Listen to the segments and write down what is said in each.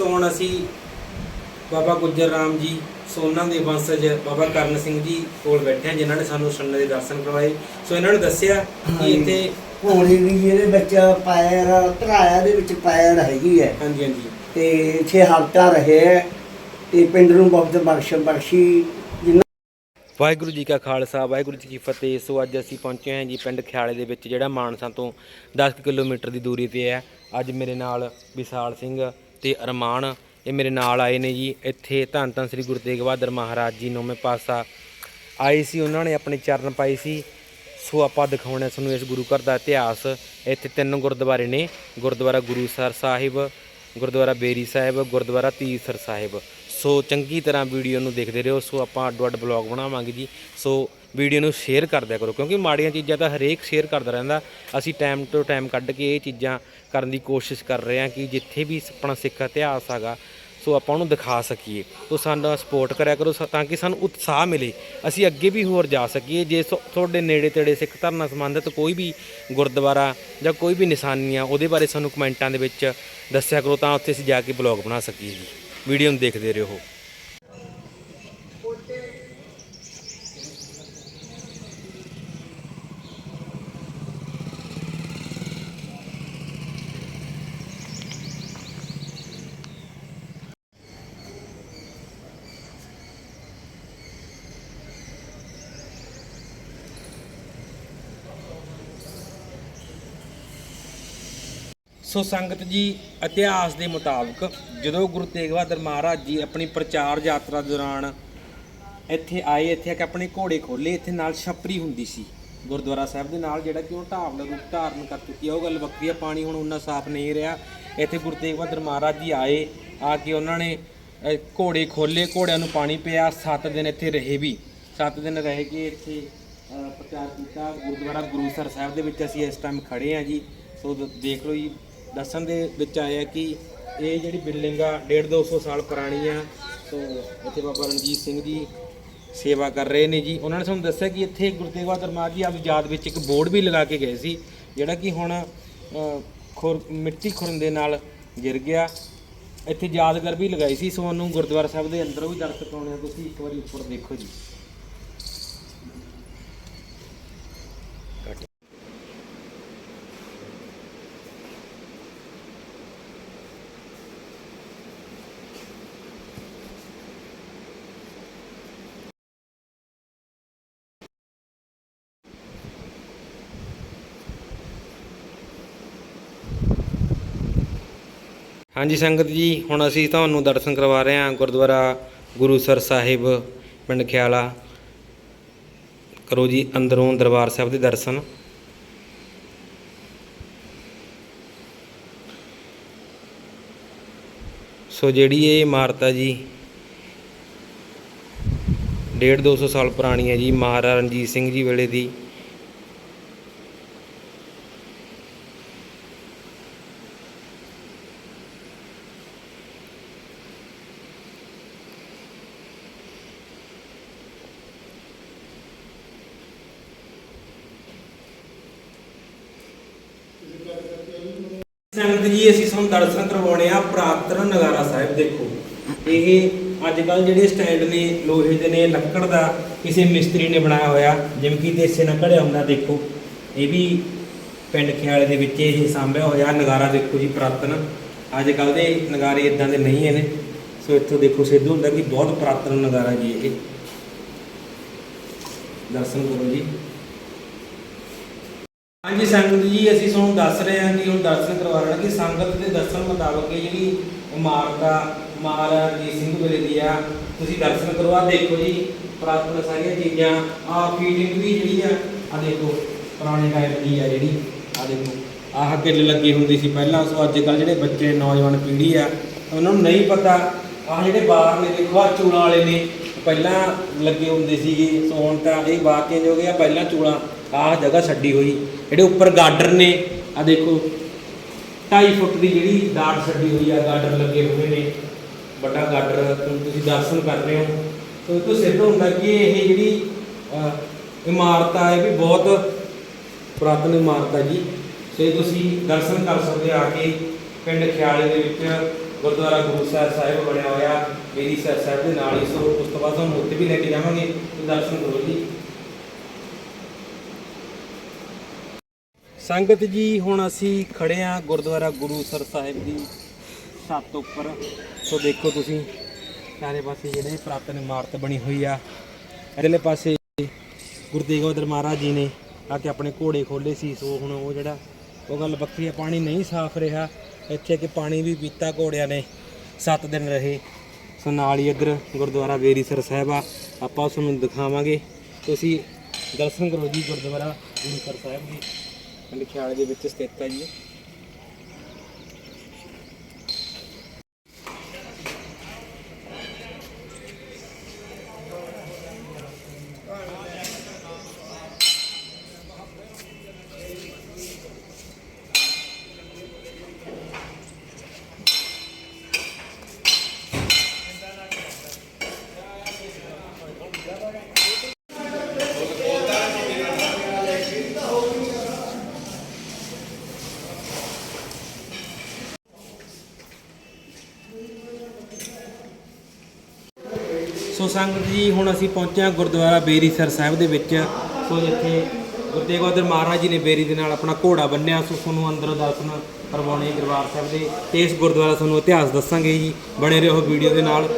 ਸੋ ਹੁਣ ਅਸੀਂ ਬਾਬਾ ਗੁੱਜਰ ਰਾਮ ਜੀ ਸੋ ਉਹਨਾਂ ਦੇ ਵੰਸ਼ਜ ਬਾਬਾ ਕਰਨ ਸਿੰਘ ਜੀ ਕੋਲ ਬੈਠੇ ਜਿਨ੍ਹਾਂ ਨੇ ਸਾਨੂੰ ਸੰਨ ਦੇ ਦਰਸ਼ਨ ਕਰਵਾਏ। ਸੋ ਇਹਨਾਂ ਨੂੰ ਦੱਸਿਆ ਕਿ। ਇੱਥੇ ਘੋੜੀ ਵੀ ਜਿਹਦੇ ਵਿੱਚ ਪੈਰ ਧਰਾਇਆ ਦੇ ਵਿੱਚ ਪੈਰ ਹੈਗੀ ਹੈ। ਹਾਂਜੀ ਹਾਂਜੀ। ਤੇ ਇੱਥੇ ਹਫਤਾ ਰਹੇ ਹੈ ਤੇ ਪਿੰਡ ਨੂੰ ਬਹੁਤ ਬਖਸ਼ ਬਖਸ਼ੀ। ਵਾਹਿਗੁਰੂ ਜੀ ਕਾ ਖਾਲਸਾ ਵਾਹਿਗੁਰੂ ਜੀ ਕੀ ਫਤਿਹ। ਸੋ ਅੱਜ ਅਸੀਂ ਪਹੁੰਚੇ ਹਾਂ ਜੀ ਪਿੰਡ ਖਿਆਲੇ ਦੇ ਵਿੱਚ ਜਿਹੜਾ ਮਾਨਸਾ ਤੋਂ 10 ਕਿਲੋਮੀਟਰ ਦੀ ਦੂਰੀ ਤੇ ਹੈ। ਅੱਜ ਮੇਰੇ ਨਾਲ ਵਿਸ਼ਾਲ ਸਿੰਘ ਤੇ ਅਰਮਾਨ ਇਹ ਮੇਰੇ ਨਾਲ ਆਏ ਨੇ ਜੀ। ਇੱਥੇ ਧੰਨ ਧੰਨ ਸ੍ਰੀ ਗੁਰੂ ਤੇਗ ਬਹਾਦਰ ਮਹਾਰਾਜ ਜੀ ਨੌਵੇਂ ਪਾਤਸ਼ਾਹ ਆਏ ਸੀ। ਉਹਨਾਂ ਨੇ ਆਪਣੇ ਚਰਨ ਪਾਈ ਸੀ। ਸੋ ਆਪਾਂ ਦਿਖਾਉਣਾ ਤੁਹਾਨੂੰ ਇਸ ਗੁਰੂ ਘਰ ਦਾ ਇਤਿਹਾਸ। ਇੱਥੇ ਤਿੰਨ ਗੁਰਦੁਆਰੇ ਨੇ। ਗੁਰਦੁਆਰਾ ਗੁਰੂਸਰ ਸਾਹਿਬ, ਗੁਰਦੁਆਰਾ ਬੇਰੀ ਸਾਹਿਬ, ਗੁਰਦੁਆਰਾ ਤੀਸਰ ਸਾਹਿਬ। ਸੋ ਚੰਗੀ ਤਰ੍ਹਾਂ ਵੀਡੀਓ ਨੂੰ ਦੇਖਦੇ ਰਹੋ। ਸੋ ਆਪਾਂ ਅੱਡੋ ਅੱਡ ਬਲੌਗ ਬਣਾਵਾਂਗੇ ਜੀ। ਸੋ ਵੀਡੀਓ ਨੂੰ ਸ਼ੇਅਰ ਕਰ ਦਿਆ ਕਰੋ, ਕਿਉਂਕਿ ਮਾੜੀਆਂ ਚੀਜ਼ਾਂ ਤਾਂ ਹਰੇਕ ਸ਼ੇਅਰ ਕਰਦਾ ਰਹਿੰਦਾ। ਅਸੀਂ ਟਾਈਮ ਤੋਂ ਟਾਈਮ ਕੱਢ ਕੇ ਇਹ ਚੀਜ਼ਾਂ ਕਰਨ ਦੀ ਕੋਸ਼ਿਸ਼ ਕਰ ਰਹੇ ਹਾਂ ਕਿ ਜਿੱਥੇ ਵੀ ਆਪਣਾ ਸਿੱਖ ਇਤਿਹਾਸ ਹੈਗਾ, ਸੋ ਆਪਾਂ ਉਹਨੂੰ ਦਿਖਾ ਸਕੀਏ। ਤੋ ਸਾਨੂੰ ਸਪੋਰਟ ਕਰਿਆ ਕਰੋ, ਸ- ਤਾਂ ਕਿ ਸਾਨੂੰ ਉਤਸ਼ਾਹ ਮਿਲੇ। ਅਸੀਂ ਅੱਗੇ ਵੀ ਹੋਰ ਜਾ ਸਕੀਏ। ਜੇ ਸੋ- ਤੁਹਾਡੇ ਨੇੜੇ ਤੇੜੇ ਸਿੱਖ ਧਰਮ ਨਾਲ ਸੰਬੰਧਿਤ ਕੋਈ ਵੀ ਗੁਰਦੁਆਰਾ ਜਾਂ ਕੋਈ ਵੀ ਨਿਸ਼ਾਨੀ ਆ, ਉਹਦੇ ਬਾਰੇ ਸਾਨੂੰ ਕਮੈਂਟਾਂ ਦੇ ਵਿੱਚ ਦੱਸਿਆ ਕਰੋ, ਤਾਂ ਉੱਥੇ ਅਸੀਂ ਜਾ ਕੇ ਬਲੌਗ ਬਣਾ ਸਕੀਏ ਜੀ। ਵੀਡੀਓ ਨੂੰ ਦੇਖਦੇ ਰਹੋ। ਸੋ ਸੰਗਤ ਜੀ, ਇਤਿਹਾਸ ਦੇ ਮੁਤਾਬਕ ਜਦੋਂ ਗੁਰੂ ਤੇਗ ਬਹਾਦਰ ਮਹਾਰਾਜ ਜੀ ਆਪਣੀ ਪ੍ਰਚਾਰ ਯਾਤਰਾ ਦੌਰਾਨ ਇੱਥੇ ਆਏ, ਇੱਥੇ ਆ ਕੇ ਆਪਣੇ ਘੋੜੇ ਖੋਲੇ ਇੱਥੇ ਨਾਲ ਛਪਰੀ ਹੁੰਦੀ ਸੀ। ਗੁਰਦੁਆਰਾ ਸਾਹਿਬ ਦੇ ਨਾਲ ਜਿਹੜਾ ਕਿ ਉਹ ਢਾਬ ਦਾ ਰੂਪ ਧਾਰਨ ਕਰ ਚੁੱਕੀ ਹੈ ਉਹ ਗੱਲ ਵੱਖਰੀ ਆ, ਪਾਣੀ ਹੁਣ ਉਨਾ ਸਾਫ਼ ਨਹੀਂ ਰਿਹਾ। ਇੱਥੇ ਗੁਰੂ ਤੇਗ ਬਹਾਦਰ ਮਹਾਰਾਜ ਜੀ ਆਏ, ਆ ਕੇ ਉਹਨਾਂ ਨੇ ਘੋੜੇ ਖੋਲੇ ਘੋੜਿਆਂ ਨੂੰ ਪਾਣੀ ਪਿਆ 7 ਦਿਨ ਇੱਥੇ ਰਹੇ ਵੀ। 7 ਦਿਨ ਰਹਿ ਕੇ ਇੱਥੇ ਪ੍ਰਚਾਰ ਕੀਤਾ। ਗੁਰਦੁਆਰਾ ਗੁਰੂਸਰ ਸਾਹਿਬ ਦੇ ਵਿੱਚ ਅਸੀਂ ਇਸ ਟਾਈਮ ਖੜੇ ਆ ਜੀ। ਸੋ ਦੇਖ ਲਓ ਜੀ ਦੱਸਣ ਦੇ ਵਿੱਚ ਆਇਆ ਕਿ ਇਹ ਜਿਹੜੀ ਬਿਲਡਿੰਗ ਆ 1.5 200 ਸਾਲ ਪੁਰਾਣੀ ਆ। ਸੋ ਇੱਥੇ ਬਾਬਾ ਰਣਜੀਤ ਸਿੰਘ ਜੀ ਸੇਵਾ ਕਰ ਰਹੇ ਨੇ ਜੀ। ਉਹਨਾਂ ਨੇ ਸਾਨੂੰ ਦੱਸਿਆ ਕਿ ਇੱਥੇ ਗੁਰੂ ਤੇਗ ਬਹਾਦਰ ਮਹਾਰਾਜ ਜੀ ਆਪਦੀ ਯਾਦ ਵਿੱਚ ਇੱਕ ਬੋਰਡ ਵੀ ਲਗਾ ਕੇ ਗਏ ਸੀ, ਜਿਹੜਾ ਕਿ ਹੁਣ ਖੁਰ, ਮਿੱਟੀ ਖੁਰਨ ਦੇ ਨਾਲ ਗਿਰ ਗਿਆ। ਇੱਥੇ ਯਾਦਗਾਰ ਵੀ ਲਗਾਈ ਸੀ। ਸੋ ਉਹਨੂੰ ਗੁਰਦੁਆਰਾ ਸਾਹਿਬ ਦੇ ਅੰਦਰੋਂ ਵੀ ਦਰਸ਼ਕ ਕਰਾਉਣੇ ਆ। ਤੁਸੀਂ ਇੱਕ ਵਾਰੀ ਉੱਪਰ ਦੇਖੋ ਜੀ। ਹਾਂਜੀ ਸੰਗਤ ਜੀ, ਹੁਣ ਅਸੀਂ ਤੁਹਾਨੂੰ ਦਰਸ਼ਨ ਕਰਵਾ ਰਹੇ ਹਾਂ ਗੁਰਦੁਆਰਾ ਗੁਰੂਸਰ ਸਾਹਿਬ ਪਿੰਡ ਖਿਆਲਾ। ਕਰੋ ਜੀ ਅੰਦਰੋਂ ਦਰਬਾਰ ਸਾਹਿਬ ਦੇ ਦਰਸ਼ਨ। ਸੋ ਜਿਹੜੀ ਇਹ ਇਮਾਰਤ ਆ ਜੀ 1.5 200 ਸਾਲ ਪੁਰਾਣੀ ਹੈ ਜੀ, ਮਹਾਰਾਜਾ ਰਣਜੀਤ ਸਿੰਘ ਜੀ ਵੇਲੇ ਦੀ ਸੰਗਤ ਜੀ ਅਸੀਂ ਤੁਹਾਨੂੰ ਦਰਸ਼ਨ ਕਰਵਾਉਣੇ ਆ, ਪ੍ਰਾਤਨ ਨਗਾਰਾ ਸਾਹਿਬ ਦੇਖੋ। ਇਹ ਅੱਜ ਕੱਲ ਜਿਹੜੇ ਸਟੈਂਡ ਨੇ, ਲੋਹੇ ਦੇ ਨੇ, ਲੱਕੜ ਦਾ ਕਿਸੇ ਮਿਸਤਰੀ ਨੇ ਬਣਾਇਆ ਹੋਇਆ, ਜਿਵੇਂ ਕਿ ਦੇਸੇ ਨਾਲ ਘੜਿਆ ਹੁੰਦਾ, ਦੇਖੋ। ਇਹ ਵੀ ਪਿੰਡ ਖਿਆਲੇ ਦੇ ਵਿੱਚ ਇਹ ਸਾਂਭਿਆ ਹੋਇਆ ਨਗਾਰਾ, ਦੇਖੋ ਜੀ, ਪ੍ਰਾਤਨ। ਅੱਜ ਕੱਲ ਦੇ ਨਗਾਰੇ ਇਦਾਂ ਦੇ ਨਹੀਂ ਹਨ ਸੋ ਇੱਥੋਂ ਦੇਖੋ, ਸਿੱਧੂ ਹੁੰਦਾ ਕਿ ਬਹੁਤ ਪ੍ਰਾਤਨ ਨਗਾਰਾ ਜੀ ਇਹ। ਦਰਸ਼ਨ ਕਰੋ ਜੀ। ਹਾਂਜੀ ਸੰਗਤ ਜੀ, ਅਸੀਂ ਤੁਹਾਨੂੰ ਦੱਸ ਰਹੇ ਹਾਂ ਕਿ ਹੁਣ ਦਰਸ਼ਨ ਕਰਵਾ ਰਹੇ ਹਾਂ ਕਿ ਸੰਗਤ ਦੇ ਦਰਸ਼ਨ ਮੁਤਾਬਕ ਇਹ ਜਿਹੜੀ ਇਮਾਰਤ ਆ ਮਹਾਰਾਜਾ ਰਣਜੀਤ ਸਿੰਘ ਵੇਲੇ ਦੀ ਆ, ਤੁਸੀਂ ਦਰਸ਼ਨ ਕਰਵਾ ਦੇਖੋ ਜੀ। ਪ੍ਰਾਤਨ ਸਾਰੀਆਂ ਚੀਜ਼ਾਂ ਆ ਫੀਡਿੰਗ ਵੀ ਜਿਹੜੀ ਆ ਆ ਦੇਖੋ, ਪੁਰਾਣੇ ਟਾਈਪ ਦੀ ਆ ਜਿਹੜੀ ਆ ਦੇਖੋ। ਆਹ ਕਿੱਲ ਲੱਗੀ ਹੁੰਦੀ ਸੀ ਪਹਿਲਾਂ, ਸੋ ਅੱਜ ਕੱਲ ਜਿਹੜੇ ਬੱਚੇ, ਨੌਜਵਾਨ ਪੀੜ੍ਹੀ ਆ, ਉਹਨਾਂ ਨੂੰ ਨਹੀਂ ਪਤਾ, ਆਹ ਜਿਹੜੇ ਬਾਹਰ ਨੇ, ਦੇਖੋ ਆ ਚੂਲਾਂ ਵਾਲੇ ਨੇ। ਪਹਿਲਾਂ ਲੱਗੇ ਹੁੰਦੇ ਸੀਗੇ, ਸੋ ਤਾਂ ਇਹ ਬਾਤ ਚੇਂਜ ਹੋ ਗਿਆ ਪਹਿਲਾਂ ਚੂਲਾਂ ਆਹ ਜਗ੍ਹਾ ਛੱਡੀ ਹੋਈ। ਜਿਹੜੇ ਉੱਪਰ ਗਾਰਡਰ ਨੇ ਆ ਦੇਖੋ 2.5 ਫੁੱਟ ਦੀ ਜਿਹੜੀ ਦਾੜ ਛੱਡੀ ਹੋਈ ਆ ਗਾਰਡਰ ਲੱਗੇ ਹੋਏ ਨੇ। ਵੱਡਾ ਗਾਰਡਰ ਤੁਸੀਂ ਦਰਸ਼ਨ ਕਰ ਰਹੇ ਹੋ। ਸੋ ਇਹ ਤੋਂ ਸਿੱਧ ਹੁੰਦਾ ਕਿ ਇਹ ਜਿਹੜੀ ਇਮਾਰਤ ਆ, ਇਹ ਵੀ ਬਹੁਤ ਪੁਰਾਤਨ ਇਮਾਰਤ ਆ ਜੀ। ਸੋ ਇਹ ਤੁਸੀਂ ਦਰਸ਼ਨ ਕਰ ਸਕਦੇ ਆ ਕੇ ਪਿੰਡ ਖਿਆਲੇ ਦੇ ਵਿੱਚ ਗੁਰਦੁਆਰਾ ਗੁਰੂ ਸਾਹਿਬ ਸਾਹਿਬ ਬਣਿਆ ਹੋਇਆ। ਮੇਰੀ ਸਾਹਿਬ ਸਾਹਿਬ ਦੇ ਨਾਲ ਹੀ, ਸੋ ਉਸ ਤੋਂ ਬਾਅਦ ਤੁਹਾਨੂੰ ਉੱਥੇ ਵੀ ਲੈ ਕੇ ਜਾਵਾਂਗੇ। ਤੇ ਦਰਸ਼ਨ ਕਰੋ ਜੀ। ਸੰਗਤ ਜੀ, ਹੁਣ ਅਸੀਂ ਖੜੇ ਆ ਗੁਰਦੁਆਰਾ ਗੁਰੂਸਰ ਸਾਹਿਬ ਦੀ ਛੱਤ ਉੱਪਰ। ਸੋ ਦੇਖੋ ਤੁਸੀਂ ਸਾਰੇ ਪਾਸੇ ਜਿਹੜੇ ਪ੍ਰਾਤਨ ਇਮਾਰਤ ਬਣੀ ਹੋਈ ਆ। ਇਧਰਲੇ ਪਾਸੇ ਗੁਰੂ ਤੇਗ ਬਹਾਦਰ ਮਹਾਰਾਜ ਜੀ ਨੇ ਆ ਕੇ ਆਪਣੇ ਘੋੜੇ ਖੋਲੇ ਸੀ। ਸੋ ਹੁਣ ਉਹ ਜਿਹੜਾ, ਉਹ ਗੱਲ ਵੱਖਰੀ ਆ, ਪਾਣੀ ਨਹੀਂ ਸਾਫ਼ ਰਿਹਾ। ਇੱਥੇ ਕਿ ਪਾਣੀ ਵੀ ਪੀਤਾ ਘੋੜਿਆਂ ਨੇ 7 ਦਿਨ ਰਹੇ। ਸੋ ਨਾਲ ਹੀ ਇੱਧਰ ਗੁਰਦੁਆਰਾ ਵੇਰੀਸਰ ਸਾਹਿਬ ਆ, ਆਪਾਂ ਉਸ ਨੂੰ ਦਿਖਾਵਾਂਗੇ। ਤੁਸੀਂ ਦਰਸ਼ਨ ਕਰੋ ਜੀ ਗੁਰਦੁਆਰਾ ਵੇਰੀਸਰ ਸਾਹਿਬ ਦੀ। ਪਿੰਡ ਖਿਆਲੇ ਦੇ ਵਿੱਚ ਸਥਿਤ ਹੈ ਜੀ। ਸੋ ਸੰਗਤ ਜੀ, ਹੁਣ ਅਸੀਂ ਪਹੁੰਚੇ ਹਾਂ ਗੁਰਦੁਆਰਾ ਬੇਰੀਸਰ ਸਾਹਿਬ ਦੇ ਵਿੱਚ। ਸੋ ਜਿੱਥੇ ਗੁਰੂ ਤੇਗ ਬਹਾਦਰ ਮਹਾਰਾਜ ਜੀ ਨੇ ਬੇਰੀ ਦੇ ਨਾਲ ਆਪਣਾ ਘੋੜਾ ਬੰਨਿਆ। ਸੋ ਤੁਹਾਨੂੰ ਅੰਦਰ ਦਰਸ਼ਨ ਕਰਵਾਉਣੇ ਦਰਬਾਰ ਸਾਹਿਬ ਦੇ। ਤੇ ਇਸ ਗੁਰਦੁਆਰਾ ਤੁਹਾਨੂੰ ਇਤਿਹਾਸ ਦੱਸਾਂਗੇ ਜੀ, ਬਣੇ ਰਹੋ ਵੀਡੀਓ ਦੇ ਨਾਲ।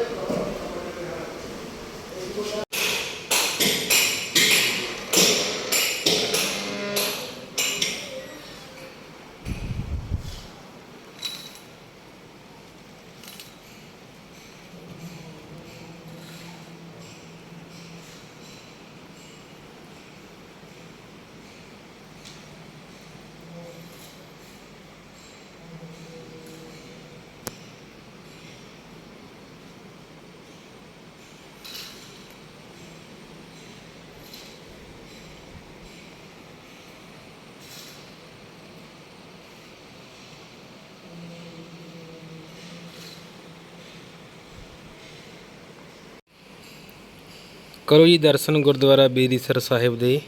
ਕਰੋ ਜੀ ਦਰਸ਼ਨ ਗੁਰਦੁਆਰਾ ਬੇਰੀਸਰ ਸਾਹਿਬ ਦੇ।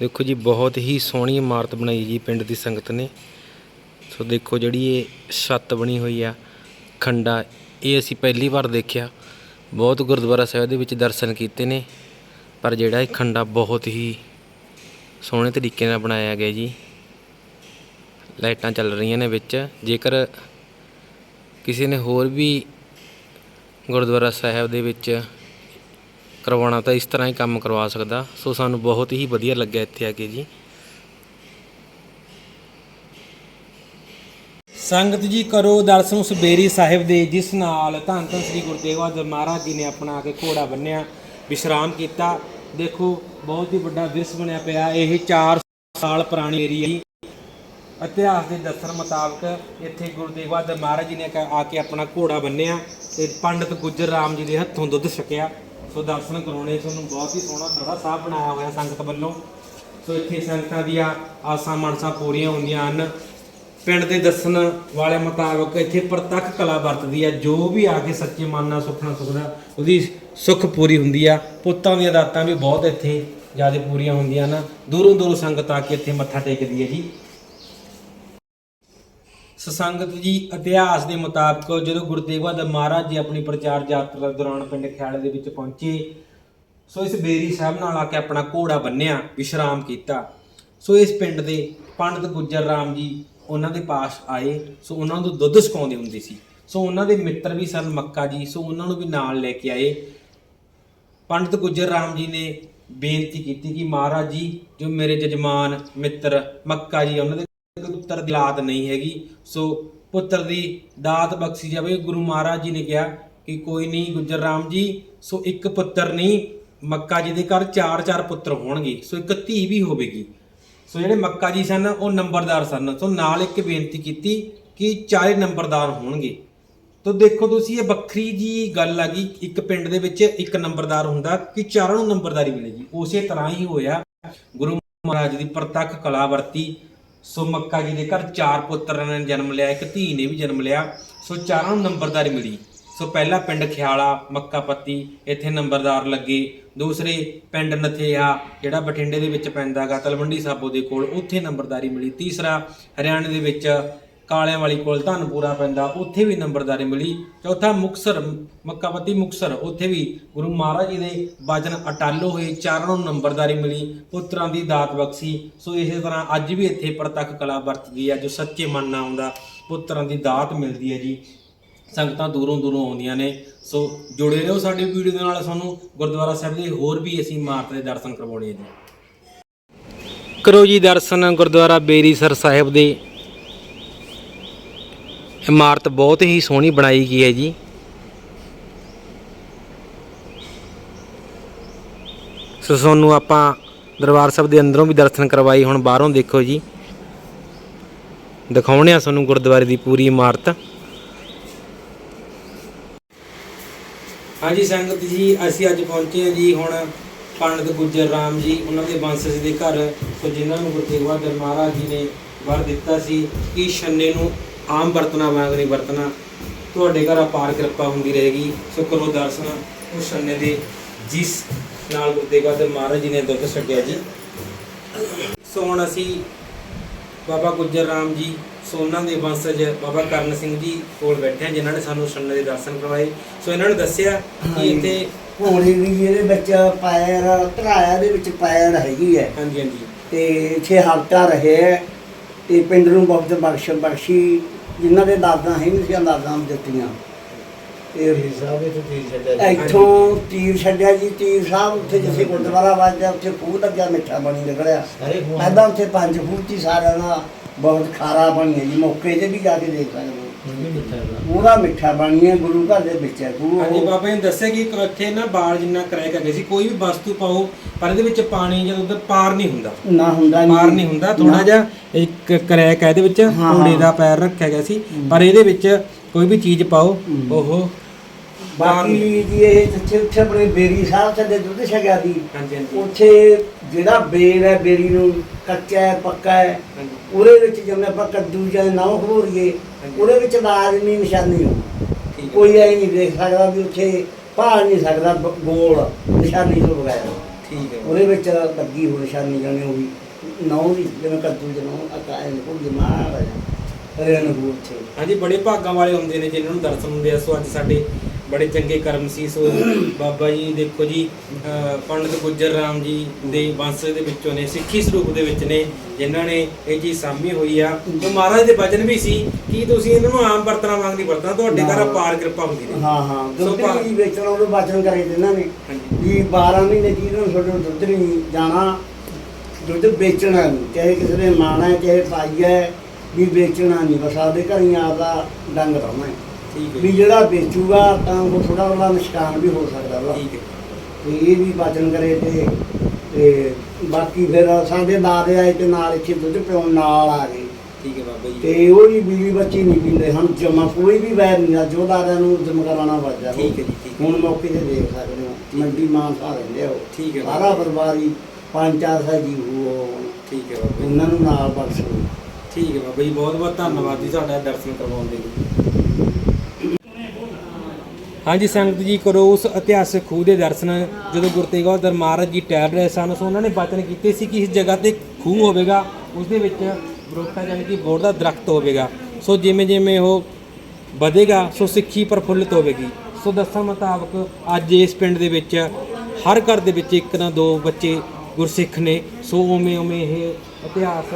ਦੇਖੋ ਜੀ, ਬਹੁਤ ਹੀ ਸੋਹਣੀ ਇਮਾਰਤ ਬਣਾਈ ਜੀ ਪਿੰਡ ਦੀ ਸੰਗਤ ਨੇ। ਸੋ ਦੇਖੋ ਜਿਹੜੀ ਇਹ ਛੱਤ ਬਣੀ ਹੋਈ ਆ, ਖੰਡਾ, ਇਹ ਅਸੀਂ ਪਹਿਲੀ ਵਾਰ ਦੇਖਿਆ। ਬਹੁਤ ਗੁਰਦੁਆਰਾ ਸਾਹਿਬ ਦੇ ਵਿੱਚ ਦਰਸ਼ਨ ਕੀਤੇ ਨੇ, ਪਰ ਜਿਹੜਾ ਇਹ ਖੰਡਾ ਬਹੁਤ ਹੀ ਸੋਹਣੇ ਤਰੀਕੇ ਨਾਲ ਬਣਾਇਆ ਗਿਆ ਜੀ। ਲਾਈਟਾਂ ਚੱਲ ਰਹੀਆਂ ਨੇ ਵਿੱਚ। ਜੇਕਰ ਕਿਸੇ ਨੇ ਹੋਰ ਵੀ ਗੁਰਦੁਆਰਾ ਸਾਹਿਬ ਦੇ ਵਿੱਚ ਕਰਵਾਉਣਾ ਤਾਂ ਇਸ ਤਰ੍ਹਾਂ ਹੀ ਕੰਮ ਕਰਵਾ ਸਕਦਾ। ਸੋ ਸਾਨੂੰ ਬਹੁਤ ਹੀ ਵਧੀਆ ਲੱਗਿਆ ਇੱਥੇ ਆ ਕੇ ਜੀ। ਸੰਗਤ ਜੀ, ਕਰੋ ਦਰਸ਼ਨ ਉਸ ਸਾਹਿਬ ਦੇ, ਜਿਸ ਨਾਲ ਧੰਨ ਧੰਨ ਸ੍ਰੀ ਗੁਰੂ ਤੇਗ ਬਹਾਦਰ ਮਹਾਰਾਜ ਜੀ ਨੇ ਆਪਣਾ ਆ ਕੇ ਘੋੜਾ ਬੰਨਿਆ, ਵਿਸ਼ਰਾਮ ਕੀਤਾ। ਦੇਖੋ, ਬਹੁਤ ਹੀ ਵੱਡਾ ਵਿਰਸ ਬਣਿਆ ਪਿਆ। ਇਹ 4 ਸਾਲ ਪੁਰਾਣੀ ਏਰੀਆ ਜੀ। ਇਤਿਹਾਸ ਦੇ ਦੱਸਣ ਮੁਤਾਬਕ ਇੱਥੇ ਗੁਰੂ ਤੇਗ ਬਹਾਦਰ ਮਹਾਰਾਜ ਜੀ ਨੇ ਆ ਕੇ ਆਪਣਾ ਘੋੜਾ ਬੰਨਿਆ ਤੇ ਪੰਡਤ ਗੁੱਜਰ ਰਾਮ ਜੀ ਦੇ ਹੱਥੋਂ ਦੁੱਧ ਛਕਿਆ। ਸੋ ਦਰਸ਼ਨ ਕਰਾਉਣੇ, ਤੁਹਾਨੂੰ ਬਹੁਤ ਹੀ ਸੋਹਣਾ ਥੜਾ ਸਾਹਿਬ ਬਣਾਇਆ ਹੋਇਆ ਸੰਗਤ ਵੱਲੋਂ। ਸੋ ਇੱਥੇ ਸੰਗਤਾਂ ਦੀਆਂ ਆਸਾਂ ਮਨਸਾਂ ਪੂਰੀਆਂ ਹੁੰਦੀਆਂ ਹਨ। ਪਿੰਡ ਦੇ ਦੱਸਣ ਵਾਲੇ ਮੁਤਾਬਕ ਇੱਥੇ ਪ੍ਰਤੱਖ ਕਲਾ ਵਰਤਦੀ ਹੈ। ਜੋ ਵੀ ਆ ਕੇ ਸੱਚੇ ਮਨ ਨਾਲ ਸੁਖਣਾ ਸੁਖਦਾ ਉਹਦੀ ਸੁੱਖ ਪੂਰੀ ਹੁੰਦੀ ਆ। ਪੁੱਤਾਂ ਦੀਆਂ ਦਾਤਾਂ ਵੀ ਬਹੁਤ ਇੱਥੇ ਜ਼ਿਆਦਾ ਪੂਰੀਆਂ ਹੁੰਦੀਆਂ ਹਨ। ਦੂਰੋਂ ਦੂਰੋਂ ਸੰਗਤ ਆ ਕੇ ਇੱਥੇ ਮੱਥਾ ਟੇਕਦੀ ਹੈ ਜੀ। ਸਸੰਗਤ ਜੀ, ਇਤਿਹਾਸ ਦੇ ਮੁਤਾਬਕ ਜਦੋਂ ਗੁਰੂ ਬਹਾਦਰ ਮਹਾਰਾਜ ਜੀ ਆਪਣੀ ਪ੍ਰਚਾਰ ਯਾਤਰਾ ਦੌਰਾਨ ਪਿੰਡ ਖਿਆਲੇ ਦੇ ਵਿੱਚ ਪਹੁੰਚੇ, ਸੋ ਇਸ ਬੇਰੀ ਸਾਹਿਬ ਨਾਲ ਆ ਕੇ ਆਪਣਾ ਘੋੜਾ ਬੰਨਿਆ, ਵਿਸ਼ਰਾਮ ਕੀਤਾ। ਸੋ ਇਸ ਪਿੰਡ ਦੇ ਪੰਡਤ ਗੁੱਜਰ ਰਾਮ ਜੀ ਉਹਨਾਂ ਦੇ ਪਾਸ ਆਏ, ਸੋ ਉਹਨਾਂ ਨੂੰ ਦੁੱਧ ਸੁਕਾਉਂਦੇ ਹੁੰਦੇ ਸੀ। ਸੋ ਉਹਨਾਂ ਦੇ ਮਿੱਤਰ ਵੀ ਸਨ ਮੱਕਾ ਜੀ, ਸੋ ਉਹਨਾਂ ਨੂੰ ਵੀ ਨਾਲ ਲੈ ਕੇ ਆਏ। ਪੰਡਤ ਗੁੱਜਰ ਰਾਮ ਜੀ ਨੇ ਬੇਨਤੀ ਕੀਤੀ ਕਿ ਮਹਾਰਾਜ ਜੀ, ਜੋ ਮੇਰੇ ਜਜਮਾਨ, ਮਿੱਤਰ ਮੱਕਾ ਜੀ, ਉਹਨਾਂ ਦੇ ਪੁੱਤਰ ਦੀ ਔਲਾਦ ਨਹੀਂ ਹੈਗੀ। ਸੋ ਪੁੱਤਰ ਦੀ ਦਾਤ ਬਖਸ਼ੀ ਜਾਵੇ। ਗੁਰੂ ਮਹਾਰਾਜ ਜੀ ਨੇ ਕਿਹਾ ਕਿ ਕੋਈ ਨਹੀਂ ਗੁੱਜਰ ਰਾਮ ਜੀ, ਸੋ ਇੱਕ ਪੁੱਤਰ ਨਹੀਂ, ਮੱਕਾ ਜੀ ਦੇ ਘਰ ਚਾਰ ਚਾਰ ਪੁੱਤਰ ਹੋਣਗੇ। ਸੋ ਇੱਕ ਧੀ ਵੀ ਹੋਵੇਗੀ। ਸੋ ਜਿਹੜੇ ਮੱਕਾ ਜੀ ਸਨ, ਉਹ ਨੰਬਰਦਾਰ ਸਨ। ਸੋ ਨਾਲ ਇੱਕ ਬੇਨਤੀ ਕੀਤੀ ਕਿ ਚਾਰੇ ਨੰਬਰਦਾਰ ਹੋਣਗੇ। ਤੋ ਦੇਖੋ ਤੁਸੀਂ, ਇਹ ਵੱਖਰੀ ਜੀ ਗੱਲ ਆ ਗਈ ਇੱਕ ਪਿੰਡ ਦੇ ਵਿੱਚ ਇੱਕ ਨੰਬਰਦਾਰ ਹੁੰਦਾ ਕਿ ਚਾਰਾਂ ਨੂੰ ਨੰਬਰਦਾਰੀ ਮਿਲੇਗੀ। ਉਸੇ ਤਰ੍ਹਾਂ ਹੀ ਹੋਇਆ। ਗੁਰੂ ਮਹਾਰਾਜ ਦੀ ਪ੍ਰਤੱਖ ਕਲਾ ਵਰਤੀ ਸੋ ਮੱਕਾ ਜੀ ਦੇ ਘਰ ਚਾਰ ਪੁੱਤਰਾਂ ਨੇ ਜਨਮ ਲਿਆ, ਇੱਕ ਧੀ ਨੇ ਵੀ ਜਨਮ ਲਿਆ। ਸੋ ਚਾਰਾਂ ਨੂੰ ਨੰਬਰਦਾਰੀ ਮਿਲੀ। ਸੋ ਪਹਿਲਾ ਪਿੰਡ ਖਿਆਲਾ, ਮੱਕਾ ਪੱਤੀ, ਇੱਥੇ ਨੰਬਰਦਾਰ ਲੱਗੇ। ਦੂਸਰੇ ਪਿੰਡ ਨਥੇਆ ਜਿਹੜਾ ਬਠਿੰਡੇ ਦੇ ਵਿੱਚ ਪੈਂਦਾ ਗਾ, ਤਲਵੰਡੀ ਸਾਬੋ ਦੇ ਕੋਲ, ਉੱਥੇ ਨੰਬਰਦਾਰੀ ਮਿਲੀ। ਤੀਸਰਾ, ਹਰਿਆਣੇ ਦੇ ਵਿੱਚ ਕਾਲਿਆਂ ਵਾਲੀ ਕੋਲ ਧਨਪੂਰਾ ਪੈਂਦਾ, ਉੱਥੇ ਵੀ ਨੰਬਰਦਾਰੀ ਮਿਲੀ। ਚੌਥਾ ਮੁਕਸਰ ਮੱਕਾਪਤੀ ਮੁਕਸਰ, ਉੱਥੇ ਵੀ ਗੁਰੂ ਮਹਾਰਾਜ ਜੀ ਦੇ ਵਚਨ ਅਟਾਲੋ ਹੋਏ, ਚਾਰਾਂ ਨੂੰ ਨੰਬਰਦਾਰੀ ਮਿਲੀ, ਪੁੱਤਰਾਂ ਦੀ ਦਾਤ ਬਖਸ਼ੀ। ਸੋ ਇਸੇ ਤਰ੍ਹਾਂ ਅੱਜ ਵੀ ਇੱਥੇ ਪ੍ਰਤੱਖ ਕਲਾ ਵਰਤਦੀ ਹੈ, ਜੋ ਸੱਚੇ ਮਨ ਨਾਲ ਆਉਂਦਾ ਪੁੱਤਰਾਂ ਦੀ ਦਾਤ ਮਿਲਦੀ ਹੈ ਜੀ। ਸੰਗਤਾਂ ਦੂਰੋਂ ਦੂਰੋਂ ਆਉਂਦੀਆਂ ਨੇ। ਸੋ ਜੁੜੇ ਰਹੋ ਸਾਡੀ ਵੀਡੀਓ ਦੇ ਨਾਲ ਸਾਨੂੰ, ਗੁਰਦੁਆਰਾ ਸਾਹਿਬ ਦੇ ਹੋਰ ਵੀ ਅਸੀਂ ਇਮਾਰਤ ਦੇ ਦਰਸ਼ਨ ਕਰਵਾਉਣੇ ਜੀ। ਕਰੋ ਜੀ ਦਰਸ਼ਨ ਗੁਰਦੁਆਰਾ ਬੇਰੀਸਰ ਸਾਹਿਬ ਦੇ। ਇਮਾਰਤ ਬਹੁਤ ਹੀ ਸੋਹਣੀ ਬਣਾਈ ਗਈ ਹੈ ਜੀ। ਸੋ ਤੁਹਾਨੂੰ ਆਪਾਂ ਦਰਬਾਰ ਸਾਹਿਬ ਦੇ ਅੰਦਰੋਂ ਵੀ ਦਰਸ਼ਨ ਕਰਵਾਈ ਹੁਣ ਬਾਹਰੋਂ ਦੇਖੋ ਜੀ। ਦਿਖਾਉਣੇ ਆ ਤੁਹਾਨੂੰ ਗੁਰਦੁਆਰੇ ਦੀ ਪੂਰੀ ਇਮਾਰਤ। ਹਾਂਜੀ ਸੰਗਤ ਜੀ, ਅਸੀਂ ਅੱਜ ਪਹੁੰਚੇ ਹਾਂ ਜੀ ਹੁਣ ਪੰਡਤ ਗੁੱਜਰ ਰਾਮ ਜੀ, ਉਹਨਾਂ ਦੇ ਬੰਸਜ ਦੇ ਘਰ। ਸੋ ਜਿਨ੍ਹਾਂ ਨੂੰ ਗੁਰੂ ਤੇਗ ਬਹਾਦਰ ਮਹਾਰਾਜ ਜੀ ਨੇ ਵਰ ਦਿੱਤਾ ਸੀ, ਕਿ ਛੰਨੇ ਨੂੰ ਆਮ ਵਰਤਣਾ ਵਾਂਗ ਨਹੀਂ ਵਰਤਣਾ। ਤੁਹਾਡੇ ਘਰ ਅਪਾਰ ਕਿਰਪਾ ਹੁੰਦੀ ਰਹੇਗੀ। ਸੋ ਕਰੋ ਦਰਸ਼ਨ ਉਸ ਛੰਨੇ ਦੇ ਜਿਸ ਨਾਲ ਗੁਰੂ ਤੇਗ ਬਹਾਦਰ ਮਹਾਰਾਜ ਜੀ ਨੇ ਦੁੱਧ ਛੱਡਿਆ ਜੀ। ਸੋ ਹੁਣ ਅਸੀਂ ਬਾਬਾ ਗੁੱਜਰ ਰਾਮ ਜੀ ਸੋ ਉਹਨਾਂ ਦੇ ਵੰਸ਼ਜ ਬਾਬਾ ਕਰਨ ਸਿੰਘ ਜੀ ਕੋਲ ਬੈਠੇ ਜਿਨ੍ਹਾਂ ਨੇ ਸਾਨੂੰ ਛੰਨੇ ਦੇ ਦਰਸ਼ਨ ਕਰਵਾਏ। ਸੋ ਇਹਨਾਂ ਨੇ ਦੱਸਿਆ ਕਿ। ਇੱਥੇ ਘੋੜੇ ਵੀ ਇਹਦੇ ਵਿੱਚ ਪੈਰ ਧਰਾਇਆ ਦੇ ਵਿੱਚ ਪੈਰ ਹੈਗੀ ਹੈ। ਹਾਂਜੀ ਹਾਂਜੀ। ਤੇ ਇੱਥੇ ਹਫਤਾ ਰਹੇ ਤੇ ਪਿੰਡ ਨੂੰ ਬਹੁਤ ਬਖਸ਼ ਬਖਸ਼ੀ ਜਿਨ੍ਹਾਂ ਦੇ ਦਾਦਾ ਹੈ ਨਹੀਂ ਸੀ ਦਾਦਾ ਦਿੱਤੀਆਂ। ਤੇ ਸਾਹਿਬ ਇਹ ਤੀਰ ਛੱਡਿਆ ਇੱਥੋਂ ਤੀਰ ਛੱਡਿਆ ਜੀ ਤੀਰ ਸਾਹਿਬ ਉੱਥੇ ਜਿੱਥੇ ਗੁਰਦੁਆਰਾ ਵੱਜਦਾ ਉੱਥੇ ਖੂਹ ਲੱਗਿਆ ਮਿੱਠਾ ਪਾਣੀ ਨਿਕਲਿਆ। ਖੂਹਾਂ ਪਹਿਲਾਂ ਉੱਥੇ ਪੰਜ ਫੁੱਟ ਹੀ ਸਾਰਿਆਂ ਦਾ ਬਹੁਤ ਖਾਰਾ ਪਾਣੀ ਹੈ ਜੀ ਮੌਕੇ ਤੇ ਵੀ ਜਾ ਕੇ ਦੇਖ ਸਕਦੇ ਹੋ ਨਹੀਂ ਮਿੱਠਾ ਹੈ ਗੁਰੂ ਘਰ ਦੇ ਵਿੱਚ ਹੈ ਗੁਰੂ ਹਾਂਜੀ ਬਾਬਾ ਜੀ ਨੇ ਦੱਸਿਆ ਕਿ ਇੱਥੇ ਨਾ ਬਾਲ ਜਿੰਨਾ ਕਰੈਕ ਹੈਗੇ ਸੀ ਕੋਈ ਵੀ ਵਸਤੂ ਪਾਓ ਪਰ ਇਹਦੇ ਵਿੱਚ ਪਾਣੀ ਜਦੋਂ ਉੱਧਰ ਪਾਰ ਨਹੀਂ ਹੁੰਦਾ। ਨਾ ਹੁੰਦਾ ਪਾਰ ਨਹੀਂ ਹੁੰਦਾ ਥੋੜਾ ਜਿਹਾ ਇੱਕ ਕਰੈਕ ਹੈ ਇਹਦੇ ਵਿੱਚ ਹਾਂ, ਘੋੜੇ। ਦਾ ਪੈਰ ਰੱਖਿਆ ਗਿਆ ਸੀ ਪਰ ਇਹਦੇ ਵਿੱਚ ਕੋਈ ਵੀ ਚੀਜ਼ ਪਾਓ। ਉਹ ਬਾਕੀ ਜੀ ਇਹ ਜਿੱਥੇ ਉੱਥੇ ਆਪਣੇ ਬੇਰੀ ਸਾਹਿਬ ਥੱਲੇ ਦੁੱਧ ਛਕਿਆ ਹਾਂਜੀ ਹਾਂਜੀ। ਉੱਥੇ ਜਿਹੜਾ ਬੇਰ ਹੈ ਬੇਰੀ ਨੂੰ ਕੱਚਾ ਹੈ ਪੱਕਾ ਹੈ ਹਾਂਜੀ। ਉਹਦੇ ਵਿੱਚ ਜਿਵੇਂ ਆਪਾਂ ਕੱਦੂ ਜਾਂ ਨਾ ਖੋਰੀਏ ਹਾਂਜੀ। ਉਹਦੇ ਵਿੱਚ ਲਾਜ਼ਮੀ ਨਿਸ਼ਾਨੀ ਹੋ ਠੀਕ ਹੈ। ਕੋਈ ਐ ਨਹੀਂ ਦੇਖ ਸਕਦਾ ਵੀ ਉੱਥੇ ਭਾਲ ਨਹੀਂ ਸਕਦਾ ਬ- ਗੋਲ ਨਿਸ਼ਾਨੀ ਤੋਂ ਬਗੈਰ। ਠੀਕ ਹੈ। ਉਹਦੇ ਵਿੱਚ ਲੱਗੀ ਹੋ ਨਿਸ਼ਾਨੀ ਜਾਣੇ ਉਹ ਵੀ ਨੌ ਦੀ ਜਿਵੇਂ ਕੱਦੂ ਜਨੋਂ ਅਕਾਇ ਨੂੰ ਕੋਈ ਮਾਰ ਰੇ ਨੂੰ ਉੱਥੇ। ਹਾਂਜੀ ਬੜੇ ਭਾਗਾਂ ਵਾਲੇ ਹੁੰਦੇ ਨੇ ਜਿਨ੍ਹਾਂ ਨੂੰ ਦਰਸ਼ਨ ਹੁੰਦੇ ਆ ਸੋ ਅੱਜ ਸਾਡੇ ਬੜੇ ਚੰਗੇ ਕਰਮ ਸੀ ਸੋ ਬਾਬਾ ਜੀ ਦੇਖੋ ਜੀ ਪੰਡਤ ਗੁੱਜਰ ਰਾਮ ਜੀ ਦੇ ਵੰਸ਼ ਦੇ ਵਿੱਚੋਂ ਨੇ ਸਿੱਖੀ ਸਰੂਪ ਦੇ ਵਿੱਚ ਨੇ ਜਿਨ੍ਹਾਂ ਨੇ ਇਹ ਚੀਜ਼ ਸਾਂਭੀ ਹੋਈ ਆ। ਤੇ ਮਹਾਰਾਜ ਦੇ ਬਚਨ ਵੀ ਸੀ ਕਿ ਤੁਸੀਂ ਇਹਨਾਂ ਨੂੰ ਆਮ ਵਰਤਣਾ ਵਾਂਗ ਨਹੀਂ ਵਰਤਣਾ ਤੁਹਾਡੇ ਘਰ। ਅਪਾਰ ਕਿਰਪਾ ਹੁੰਦੀ ਹਾਂ ਹਾਂ ਸੋ ਦੁੱਧ ਵੀ ਵੇਚਣਾ ਉਹਨੂੰ ਬਾਚਨ ਕਰੇ ਇਹਨਾਂ ਨੇ। ਵੀ 12 ਮਹੀਨੇ ਜੀ ਨੂੰ ਦੁੱਧ ਨਹੀਂ ਜਾਣਾ ਦੁੱਧ ਵੇਚਣਾ ਨਹੀਂ ਚਾਹੇ ਕਿਸੇ ਨੇ ਮਾਣਾ ਹੈ ਚਾਹੇ ਪਾਈਆ ਹੈ ਵੀ ਵੇਚਣਾ ਨਹੀਂ ਬਸ ਆਪਦੇ ਘਰ ਹੀ ਆਪਦਾ ਡੰਗ ਰਹਿਣਾ ਹੈ ਠੀਕ ਹੈ ਵੀ ਜਿਹੜਾ ਵੇਚੂਗਾ ਤਾਂ ਉਹ ਥੋੜਾ ਥੋੜਾ ਨਿਸ਼ਕਾਨ ਵੀ ਹੋ ਸਕਦਾ ਵਾ। ਠੀਕ ਹੈ। ਤੇ ਇਹ ਵੀ ਬਾਚਨ ਕਰੇ ਤੇ ਤੇ ਬਾਕੀ ਫਿਰ ਸਾਡੇ ਦਾਦੇ ਆਏ ਤੇ ਨਾਲ ਇੱਥੇ ਦੁੱਧ ਪਿਉਣ ਨਾਲ ਆ ਗਏ। ਠੀਕ ਹੈ ਬਾਬਾ ਜੀ। ਤੇ ਉਹ ਵੀ ਬੀਵੀ ਬੱਚੀ ਨਹੀਂ ਪੀਂਦੇ ਹੁਣ ਜਮਾ ਕੋਈ ਵੀ ਵੈਰ ਨਹੀਂ ਆ ਜੋ ਦਾਦਿਆਂ ਨੂੰ ਉਦਮ ਕਰਾਉਣਾ ਵੱਜਦਾ ਠੀਕ ਹੈ ਜੀ। ਹੁਣ ਮੌਕੇ ਤੇ ਦੇਖ ਸਕਦੇ ਹੋ ਮੰਡੀ ਮਾਨ ਸਾ ਰਹਿੰਦੇ ਹੋ ਠੀਕ ਹੈ ਸਾਰਾ ਪਰਿਵਾਰ ਹੀ ਪੰਜ ਚਾਰ ਸਾਲ ਜੀ ਹੋ ਠੀਕ ਹੈ ਬਾਬਾ ਜੀ। ਉਹਨਾਂ ਨੂੰ ਨਾਲ ਬਖਸ਼ੋ ਠੀਕ ਹੈ ਬਾਬਾ ਜੀ ਬਹੁਤ ਬਹੁਤ ਧੰਨਵਾਦ ਜੀ ਤੁਹਾਡਾ ਦਰਸ਼ਨ ਕਰਵਾਉਣ ਦੇ ਲਈ। ਹਾਂਜੀ, ਸੰਗਤ ਜੀ, ਕਰੋ ਉਸ ਇਤਿਹਾਸਕ ਖੂਹ ਦੇ ਦਰਸ਼ਨ। ਜਦੋਂ ਗੁਰੂ ਤੇਗ ਬਹਾਦਰ ਮਹਾਰਾਜ ਜੀ ਟਹਿਲ ਰਹੇ ਸਨ ਸੋ ਉਹਨਾਂ ਨੇ ਬਚਨ ਕੀਤੇ ਸੀ ਕਿ ਇਸ ਜਗ੍ਹਾ ਤੇ ਖੂਹ ਹੋਵੇਗਾ ਉਸ ਦੇ ਵਿੱਚ ਬਰੋਟਾ ਯਾਨੀ ਕਿ ਬੋੜ ਦਾ ਦਰਖਤ ਹੋਵੇਗਾ। ਸੋ ਜਿਵੇਂ ਜਿਵੇਂ ਉਹ ਵਧੇਗਾ, ਸੋ ਸਿੱਖੀ ਪ੍ਰਫੁੱਲਿਤ ਹੋਵੇਗੀ। ਸੋ ਦੱਸਣ ਮੁਤਾਬਕ ਅੱਜ ਇਸ ਪਿੰਡ ਦੇ ਵਿੱਚ, ਹਰ ਘਰ ਦੇ ਵਿੱਚ ਇੱਕ ਨਾ ਦੋ ਬੱਚੇ ਗੁਰਸਿੱਖ ਨੇ। ਸੋ ਉਵੇਂ ਉਵੇਂ ਇਹ ਇਤਿਹਾਸ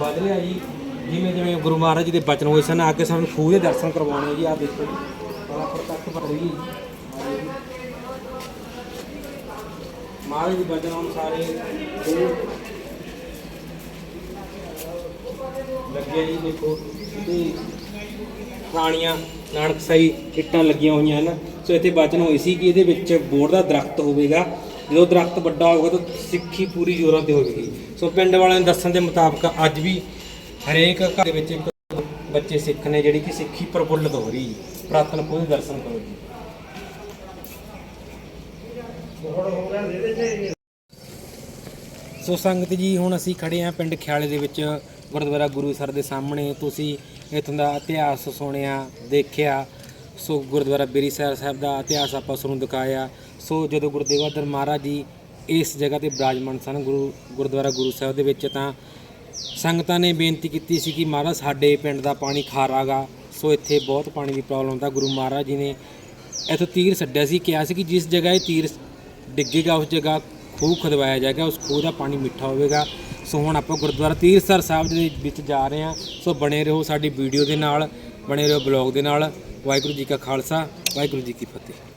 ਬਦਲਿਆ ਜੀ ਜਿਵੇਂ ਜਿਵੇਂ ਗੁਰੂ ਮਹਾਰਾਜ ਜੀ ਦੇ ਬਚਨ ਹੋਏ ਸਨ, ਆ ਕੇ ਸਾਨੂੰ ਖੂਹ ਦੇ ਦਰਸ਼ਨ ਕਰਵਾਉਣੇ ਜੀ ਆ ਦੇਖੋ ਜੀ ਬੜਾ ਪ੍ਰਤੱਖ ਮਹਾਰਾਜ ਦੇ ਬਚਨ ਅਨੁਸਾਰ ਲੱਗਿਆ ਜੀ, ਦੇਖੋ ਤੇ ਪੁਰਾਣੀਆਂ ਨਾਨਕਸਾਈ ਇੱਟਾਂ ਲੱਗੀਆਂ ਹੋਈਆਂ ਹਨ। ਸੋ ਇੱਥੇ ਬਚਨ ਹੋਈ ਸੀ ਕਿ ਇਹਦੇ ਵਿੱਚ ਬੋੜ ਦਾ ਦਰਖਤ ਹੋਵੇਗਾ। ਜਦੋਂ ਦਰਖਤ ਵੱਡਾ ਹੋਊਗਾ ਤਾਂ ਸਿੱਖੀ ਪੂਰੀ ਜ਼ੋਰਾਂ ਤੇ ਹੋਵੇਗੀ। ਸੋ ਪਿੰਡ ਵਾਲਿਆਂ ਦੇ ਦੱਸਣ ਦੇ ਮੁਤਾਬਕ ਅੱਜ ਵੀ ਹਰੇਕ ਘਰ ਦੇ ਵਿੱਚ ਇੱਕ ਬੱਚੇ ਸਿੱਖ ਨੇ, ਜਿਹੜੀ ਕਿ ਸਿੱਖੀ ਪ੍ਰਫੁੱਲਤ ਹੋ ਰਹੀ ਹੈ। ਪ੍ਰਾਤਨ ਖੁਦ ਦਰਸ਼ਨ ਕਰੋ ਜੀ। ਸੋ ਸੰਗਤ ਜੀ, ਹੁਣ ਅਸੀਂ ਖੜੇ ਆਂ ਪਿੰਡ ਖਿਆਲੇ ਦੇ ਵਿੱਚ, ਗੁਰਦੁਆਰਾ ਗੁਰੂ ਗੁਰੂਸਰ ਦੇ ਸਾਹਮਣੇ। ਤੁਸੀਂ ਇੱਥੋਂ ਦਾ ਇਤਿਹਾਸ ਸੁਣਿਆ, ਦੇਖਿਆ। ਸੋ ਗੁਰਦੁਆਰਾ ਬੇਰੀਸਰ ਸਾਹਿਬ ਦਾ ਇਤਿਹਾਸ ਆਪਾਂ ਤੁਹਾਨੂੰ ਦਿਖਾਇਆ। ਸੋ ਜਦੋਂ ਗੁਰੂ ਤੇਗ ਮਹਾਰਾਜ ਜੀ ਇਸ ਜਗ੍ਹਾ ਤੇ ਬਿਰਾਜਮਾਨ ਸਨ, ਗੁਰੂ ਗੁਰਦੁਆਰਾ ਗੁਰੂ ਸਾਹਿਬ ਦੇ ਵਿੱਚ, ਤਾਂ ਸੰਗਤਾਂ ਨੇ ਬੇਨਤੀ ਕੀਤੀ ਸੀ ਕਿ ਮਹਾਰਾਜ, ਸਾਡੇ ਪਿੰਡ ਦਾ ਪਾਣੀ ਖਾਰਾ ਗਾ ਸੋ ਇੱਥੇ ਬਹੁਤ ਪਾਣੀ ਦੀ ਪ੍ਰੋਬਲਮ ਤਾਂ ਗੁਰੂ ਮਹਾਰਾਜ ਜੀ ਨੇ ਇੱਥੋਂ ਤੀਰ ਛੱਡਿਆ ਸੀ, ਕਿਹਾ ਸੀ ਕਿ ਜਿਸ ਜਗ੍ਹਾ ਇਹ ਤੀਰ ਡਿੱਗੇਗਾ, ਉਸ ਜਗ੍ਹਾ ਖੂਹ ਖਦਵਾਇਆ ਜਾਏਗਾ, ਉਸ ਖੂਹ ਦਾ ਪਾਣੀ ਮਿੱਠਾ ਹੋਵੇਗਾ। ਸੋ ਹੁਣ ਆਪਾਂ ਗੁਰਦੁਆਰਾ ਤੀਰਸਰ ਸਾਹਿਬ ਦੇ ਵਿੱਚ ਜਾ ਰਹੇ ਹਾਂ। ਸੋ ਬਣੇ ਰਹੋ ਸਾਡੀ ਵੀਡੀਓ ਦੇ ਨਾਲ, ਬਣੇ ਰਹੋ ਬਲੌਗ ਦੇ ਨਾਲ। ਵਾਹਿਗੁਰੂ ਜੀ ਕਾ ਖਾਲਸਾ, ਵਾਹਿਗੁਰੂ ਜੀ ਕੀ ਫਤਿਹ।